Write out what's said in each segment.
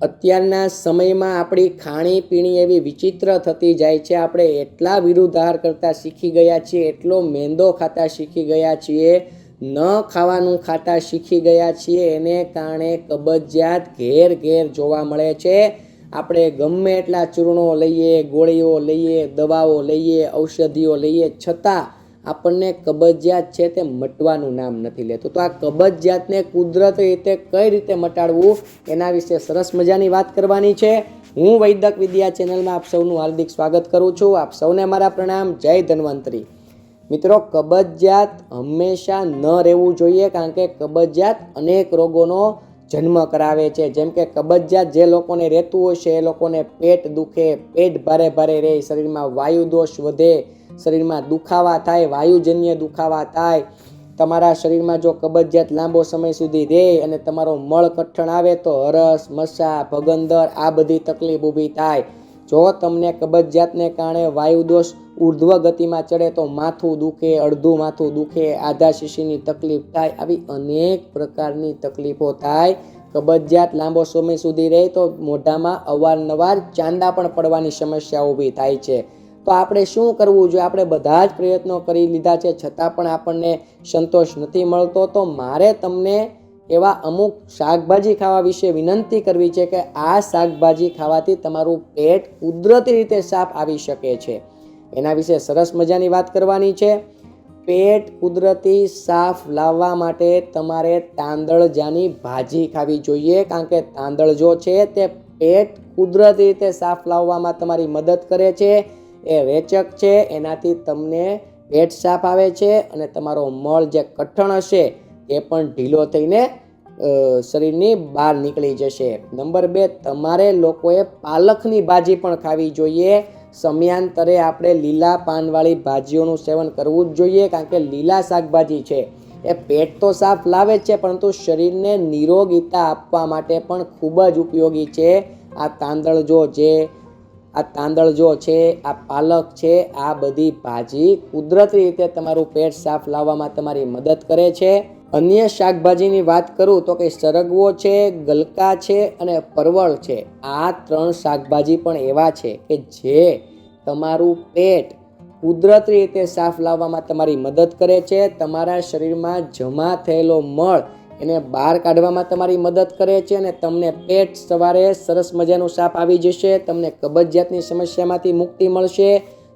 અત્યારના સમયમાં આપણી ખાણીપીણી એવી વિચિત્ર થતી જાય છે. આપણે એટલા વિરુદ્ધાહાર કરતા શીખી ગયા છીએ, એટલો મેંદો ખાતા શીખી ગયા છીએ, ન ખાવાનું ખાતા શીખી ગયા છીએ. એને કારણે કબજિયાત ઘેર ઘેર જોવા મળે છે. આપણે ગમે એટલા ચૂર્ણો લઈએ, ગોળીઓ લઈએ, દવાઓ લઈએ, ઔષધિઓ લઈએ, છતાં આપણને કબજિયાત છે તે મટવાનું નામ નથી લેતું. તો આ કબજિયાતને કુદરતી રીતે કઈ રીતે મટાડવું એના વિશે સરસ મજાની વાત કરવાની છે. હું વૈદક વિદ્યા ચેનલમાં આપ સૌનું હાર્દિક સ્વાગત કરું છું. આપ સૌને મારા પ્રણામ. જય ધન્વંતરી. મિત્રો, કબજિયાત હંમેશા ન રહેવું જોઈએ કારણ કે કબજિયાત અનેક રોગોનો જન્મ કરાવે છે. જેમ કે કબજિયાત જે લોકોને રહેતું હોય છે એ લોકોને પેટ દુખે, પેટ ભારે ભારે રહે, શરીરમાં વાયુ દોષ વધે શરીરમાં દુખાવા થાય, વાયુજન્ય દુખાવા થાય, તમારા શરીરમાં જો કબજિયાત લાંબો સમય સુધી રહે અને તમારો મળ કઠણ આવે તો હરસ, મસા, ભગંદર આ બધી તકલીફ ઊભી થાય. જો તમને કબજિયાતને કારણે વાયુદોષ ઉર્ધ્વ ગતિમાં ચડે તો માથું દુખે, અડધું માથું દુખે, આધા શીશીની તકલીફ થાય, આવી અનેક પ્રકારની તકલીફો થાય. કબજિયાત લાંબો સમય સુધી રહે તો મોઢામાં અવારનવાર ચાંદા પણ પડવાની સમસ્યા ઊભી થાય છે. તો આપણે શું કરવું જોઈએ? આપણે બધા જ પ્રયત્નો કરી લીધા છે, છતાં પણ આપણને સંતોષ નથી મળતો. તો મારે તમને એવા અમુક શાકભાજી ખાવા વિશે વિનંતી કરવી છે કે આ શાકભાજી ખાવાથી તમારું પેટ કુદરતી રીતે સાફ આવી શકે છે. એના વિશે સરસ મજાની વાત કરવાની છે. પેટ કુદરતી સાફ લાવવા માટે તમારે તાંદળજાની ભાજી ખાવી જોઈએ, કારણ કે તાંદળ જો છે તે પેટ કુદરતી રીતે સાફ લાવવામાં તમારી મદદ કરે છે. એ રેચક છે, એનાથી તમને પેટ સાફ આવે છે અને તમારો મળ જે કઠણ હશે એ પણ ઢીલો થઈને શરીરની બહાર નીકળી જશે. નંબર બે, તમારે લોકોએ પાલકની ભાજી પણ ખાવી જોઈએ. સમયાંતરે આપણે લીલા પાનવાળી ભાજીઓનું સેવન કરવું જ જોઈએ કારણ કે લીલા શાકભાજી છે. એ પેટ તો સાફ લાવે જ છે, પરંતુ શરીરને નિરોગીતા આપવા માટે પણ ખૂબ જ ઉપયોગી છે. આ તાંદળ જો જે આ તાંદળજો છે, આ પાલક છે, આ બધી ભાજી કુદરતી રીતે તમારું પેટ સાફ લાવવામાં તમારી મદદ કરે છે. અન્ય શાકભાજીની વાત કરું તો કે સરગવો છે, ગલકા છે અને પરવળ છે. આ ત્રણ શાકભાજી પણ એવા છે કે જે તમારું પેટ કુદરતી રીતે સાફ લાવવામાં તમારી મદદ કરે છે. તમારા શરીરમાં જમા થયેલો મળ એને બહાર કાઢવામાં તમારી મદદ કરે છે અને તમને પેટ સવારે સરસ મજાનું સાફ આવી જશે, તમને કબજિયાતની સમસ્યામાંથી મુક્તિ મળશે,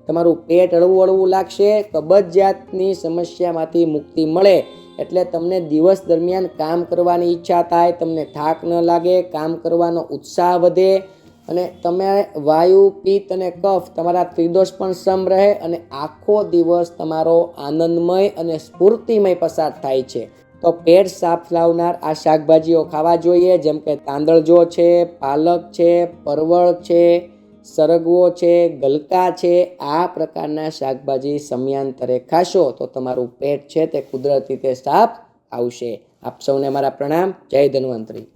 તમારું પેટ હળવું હળવું લાગશે, કબજિયાતની સમસ્યામાંથી મુક્તિ મળે. એટલે તમને દિવસ દરમિયાન કામ કરવાની ઈચ્છા થાય, તમને થાક ન લાગે, કામ કરવાનો ઉત્સાહ વધે અને તમે વાયુ, પિત્ત અને કફ તમારા ત્રિદોષ પણ સમ રહે અને આખો દિવસ તમારો આનંદમય અને સ્ફૂર્તિમય પસાર થાય છે. તો પેટ સાફ લાવનાર આ શાકભાજીઓ ખાવા જોઈએ, જેમ કે તાંદળજો છે, પાલક છે, પરવળ છે, સરગવો છે, ગલકા છે, આ પ્રકારના શાકભાજી સમયાંતરે ખાશો તો તમારું પેટ છે તે કુદરતી રીતે સાફ આવશે. આપ સૌને મારા પ્રણામ. જય ધન્વંતરી.